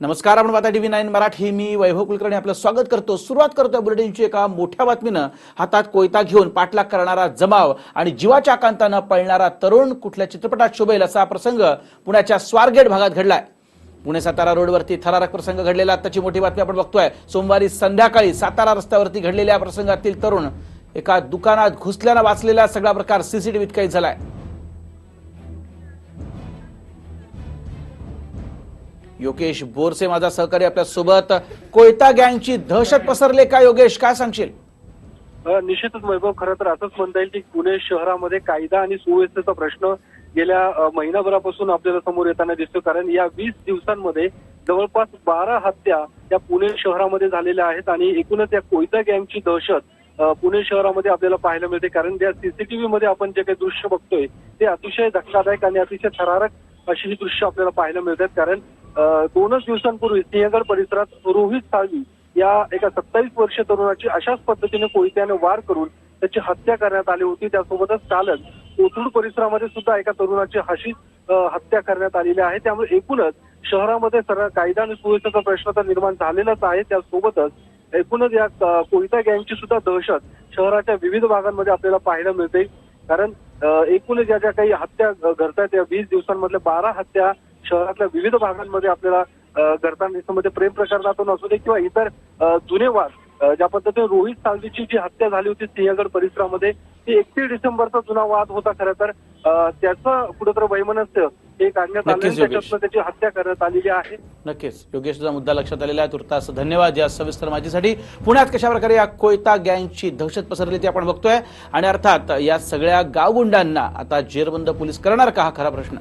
नमस्कार आपण पाहता टीव्ही नाईन मराठी. मी वैभव कुलकर्णी आपलं स्वागत करतो. सुरुवात करतो बुलेटिनची एका मोठ्या बातमीनं. हातात कोयता घेऊन पाठलाग करणारा जमाव आणि जीवाच्या आकांतानं पळणारा तरुण कुठल्या चित्रपटात शोभेल असा प्रसंग पुण्याच्या स्वारगेट भागात घडलाय. पुणे सातारा रोडवरती थरारक प्रसंग घडलेला त्याची मोठी बातमी आपण बघतोय. सोमवारी संध्याकाळी सातारा रस्त्यावरती घडलेल्या प्रसंगातील तरुण एका दुकानात घुसल्यानं वाचलेला सगळा प्रकार सीसीटीव्हीत कैद झालाय. योगेश बोरसे माझा सहकारी आपल्यासोबत. कोयता गँगची दहशत पसरले का योगेश? काय सांगशील? निश्चितच वैभव खरं तर असंच म्हणता येईल की पुणे शहरामध्ये कायदा आणि सुव्यवस्थेचा प्रश्न गेल्या महिनाभरापासून आपल्याला समोर येताना दिसतो कारण या वीस दिवसांमध्ये जवळपास बारा हत्या या पुणे शहरामध्ये झालेल्या आहेत आणि एकूणच या कोयता गँगची दहशत पुणे शहरामध्ये आपल्याला पाहायला मिळते. कारण त्या सीसीटीव्ही मध्ये आपण जे काही दृश्य बघतोय ते अतिशय धक्कादायक आणि अतिशय थरारक अशी ही दृश्य आपल्याला पाहायला मिळतात. कारण दोनच दिवसांपूर्वी सिंहगड परिसरात रोहित साळवी या एका सत्तावीस वर्षीय तरुणाची अशाच पद्धतीने कोयत्याने वार करून त्याची हत्या करण्यात आली होती. त्यासोबतच कालच कोथरूड परिसरामध्ये सुद्धा एका तरुणाची हशी हत्या करण्यात आलेली आहे. त्यामुळे एकूणच शहरामध्ये सरळ कायदा आणि सुव्यवस्थेचा प्रश्न तर निर्माण झालेलाच आहे. त्यासोबतच एकूणच या कोयता गँगची सुद्धा दहशत शहराच्या विविध भागांमध्ये आपल्याला पाहायला मिळते. कारण एकूणच ज्या ज्या काही हत्या अ, घडतायत या वीस दिवसांमधल्या बारा हत्या शहरातल्या विविध भागांमध्ये आपल्याला याच्यामध्ये प्रेम प्रकरणातून असू दे किंवा इतर जुने वाद ज्या पद्धतीने रोहित साळवीची जी हत्या झाली होती सिंहगड परिसरामध्ये ती एकतीस डिसेंबरचा जुना वाद होता खरं तर. त्याचं कुठंतरी वैमनस्य हे काढण्यात आलं. त्याच्यातनं त्याची हत्या करण्यात आलेली आहे. नक्कीच. योगेश तुझा मुद्दा लक्षात आलेला आहे तुर्तास धन्यवाद. या सविस्तर माहितीसाठी पुण्यात कशा प्रकारे या कोयता गँगची दहशत पसरली ती आपण बघतोय. आणि अर्थात या सगळ्या गावगुंडांना आता जेरबंद पोलीस करणार का हा खरा प्रश्न?